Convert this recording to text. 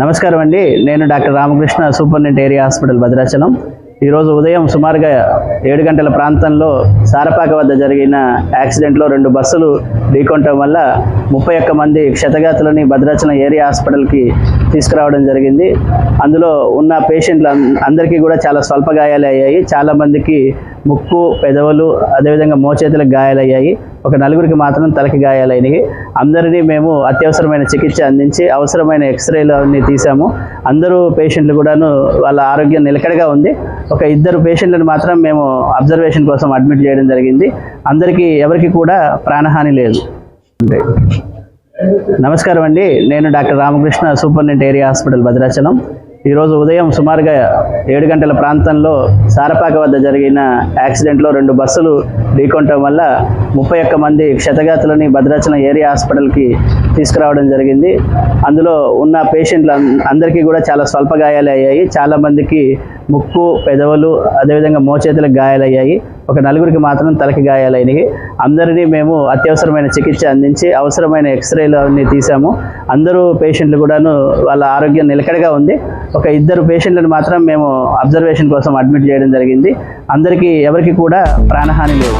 నమస్కారం అండి. నేను doctor Ramakrishna superintendent area hospital Bhadrachalam. ఈరోజు ఉదయం సుమారుగా ఏడు గంటల ప్రాంతంలో సారపాక వద్ద జరిగిన యాక్సిడెంట్లో రెండు బస్సులు ఢీకొనటం వల్ల ముప్పై ఒక్క మంది క్షతగాతులని భద్రాచలం ఏరియా హాస్పిటల్కి తీసుకురావడం జరిగింది. అందులో ఉన్న పేషెంట్లు అందరికీ కూడా చాలా స్వల్ప గాయాలు అయ్యాయి. చాలా మందికి ముక్కు పెదవులు అదేవిధంగా మోచేతులకు గాయాలయ్యాయి ఒక నలుగురికి మాత్రం తలకి గాయాలైనవి అందరినీ మేము అత్యవసరమైన చికిత్స అందించి అవసరమైన ఎక్స్రేలు అన్నీ తీసాము అందరూ పేషెంట్లు కూడాను వాళ్ళ ఆరోగ్యం నిలకడగా ఉంది. ఒక ఇద్దరు పేషెంట్లను మాత్రం మేము అబ్జర్వేషన్ కోసం అడ్మిట్ చేయడం జరిగింది. అందరికీ ఎవరికి కూడా ప్రాణహాని లేదు. నమస్కారం అండి. నేను doctor Ramakrishna superintendent area hospital Bhadrachalam. ఈరోజు ఉదయం సుమారుగా ఏడు గంటల ప్రాంతంలో సారపాక వద్ద జరిగిన యాక్సిడెంట్లో రెండు బస్సులు ఢీకొనటం వల్ల ముప్పై ఒక్క మంది క్షతగాతులని భద్రాచలం ఏరియా హాస్పిటల్కి తీసుకురావడం జరిగింది. అందులో ఉన్న పేషెంట్లు అందరికీ కూడా చాలా స్వల్ప గాయాలు అయ్యాయి. చాలామందికి ముక్కు పెదవులు అదేవిధంగా మోచేతులకు గాయాలయ్యాయి. ఒక నలుగురికి మాత్రం తలకి గాయాలైనవి. అందరినీ మేము అత్యవసరమైన చికిత్స అందించి అవసరమైన ఎక్స్రేలు అన్ని తీసాము అందరూ పేషెంట్లు కూడాను వాళ్ళ ఆరోగ్యం నిలకడగా ఉంది. ఒక ఇద్దరు పేషెంట్లను మాత్రం మేము అబ్జర్వేషన్ కోసం అడ్మిట్ చేయడం జరిగింది. అందరికీ ఎవరికి కూడా ప్రాణహాని లేదు.